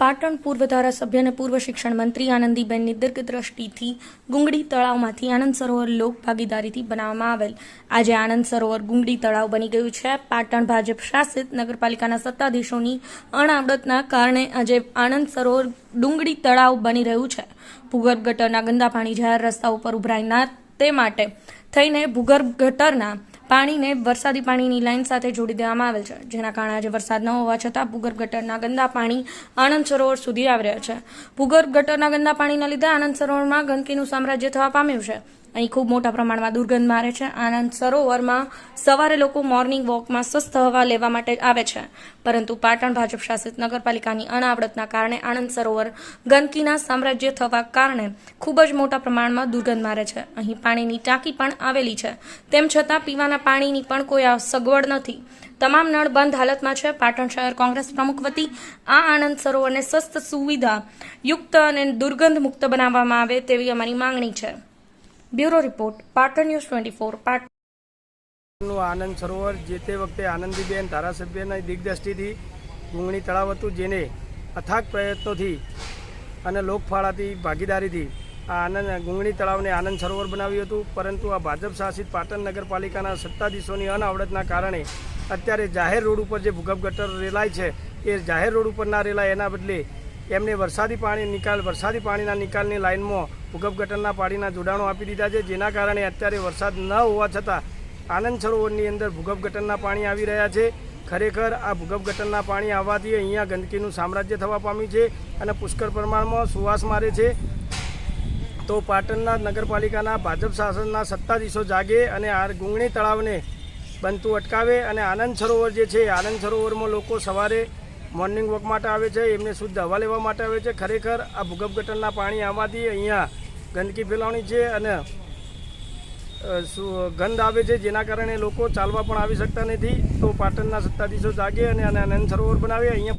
પાટણ પૂર્વ ધારાસભ્ય અને પૂર્વ શિક્ષણ મંત્રી આનંદીબેનની દીર્ઘદ્રષ્ટિથી ગુંગડી તળાવમાંથી આનંદ સરોવર લોક ભાગીદારીથી બનાવવામાં આવેલ. આજે આનંદ સરોવર ગુંગડી તળાવ બની ગયું છે. પાટણ ભાજપ શાસિત નગરપાલિકાના સત્તાધીશોની અણઆવડતના કારણે આજે આનંદ સરોવર ડુંગળી તળાવ બની રહ્યું છે. ભૂગર્ભ ગટરના ગંદા પાણી જાહેર રસ્તા ઉપર ઉભરાય ના તે માટે થઈને ભૂગર્ભ ગટરના પાણીને વરસાદી પાણીની લાઇન સાથે જોડી દેવામાં આવેલ છે, જેના કારણે આજે વરસાદ ન હોવા છતાં ભૂગર્ભ ગટરના ગંદા પાણી આનંદ સરોવર સુધી આવી રહ્યા છે. ભૂગર્ભ ગટરના ગંદા પાણીના લીધે આનંદ સરોવરમાં ગંદકીનું સામ્રાજ્ય થવા પામ્યું છે. અહીં ખૂબ મોટા પ્રમાણમાં દુર્ગંધ મારે છે. આનંદ સરોવરમાં સવારે લોકો મોર્નિંગ વોકમાં સ્વસ્થ હવા લેવા માટે આવે છે. પરંતુ પાટણ ભાજપ શાસિત નગરપાલિકાની અનાવડતના કારણે આનંદ સરોવર ગંદકીના સામ્રાજ્ય થવા કારણે ખૂબ જ મોટા પ્રમાણમાં દુર્ગંધ મારે છે. અહીં પાણીની ટાંકી પણ આવેલી છે. તેમ છતાં પીવાના પાણીની પણ કોઈ સગવડ નથી. તમામ નળ બંધ હાલતમાં છે. પાટણ શહેર કોંગ્રેસ પ્રમુખ વતી આ આનંદ સરોવરને સસ્ત સુવિધા યુક્ત અને દુર્ગંધ મુક્ત બનાવવામાં આવે તેવી અમારી માંગણી છે. Bureau report, Patan news twenty four, Patan. Anand Sarovar જે તે વખતે આનંદીબેન ધારાસભ્યના દિગ્દ્રષ્ટિથી ડુંગળી તળાવ હતું, જેને અથાગ પ્રયત્નોથી અને લોકફાળાથી ભાગીદારીથી આ આનંદ ગુંગળી તળાવને આનંદ સરોવર બનાવ્યું હતું. પરંતુ આ ભાજપ શાસિત પાટણ નગરપાલિકાના સત્તાધીશોની અનાવડતના કારણે અત્યારે જાહેર રોડ ઉપર જે ભૂગર્ભ ગટર રેલાય છે, એ જાહેર રોડ ઉપર ના રેલાય, એના બદલે એમને વરસાદી પાણી નિકાલ, વરસાદી પાણીના નિકાલની લાઇનમાં ભૂગર્ભ ગટરના પાણીના જોડાણો આપી દીધા છે, જેના કારણે અત્યારે વરસાદ ન હોવા છતાં આનંદ સરોવરની અંદર ભૂગર્ભ ગટરના પાણી આવી રહ્યા છે. ખરેખર આ ભૂગર્ભ ગટરના પાણી આવવાથી અહીંયા ગંદકીનું સામ્રાજ્ય થવા પામ્યું છે અને પુષ્કળ પ્રમાણમાં સુવાસ મારે છે. તો પાટણના નગરપાલિકાના ભાજપ શાસનના સત્તાધીશો જાગે અને આ ગુંગણી તળાવને બનતું અટકાવે અને આનંદ સરોવર જે છે, આનંદ સરોવરમાં લોકો સવારે મોર્નિંગ વોક માટે આવે છે, એમને શુદ્ધ હવા લેવા માટે આવે છે. ખરેખર આ ભૂગર્ભ ગટરના પાણી આવવાથી અહીંયા ગંદકી ફેલાવણી છે અને ગંધ આવે છે, જેના કારણે લોકો ચાલવા પણ આવી શકતા નથી. તો પાટણના સત્તાધીશો જાગે અને આનંદ સરોવર બનાવે. અહીંયા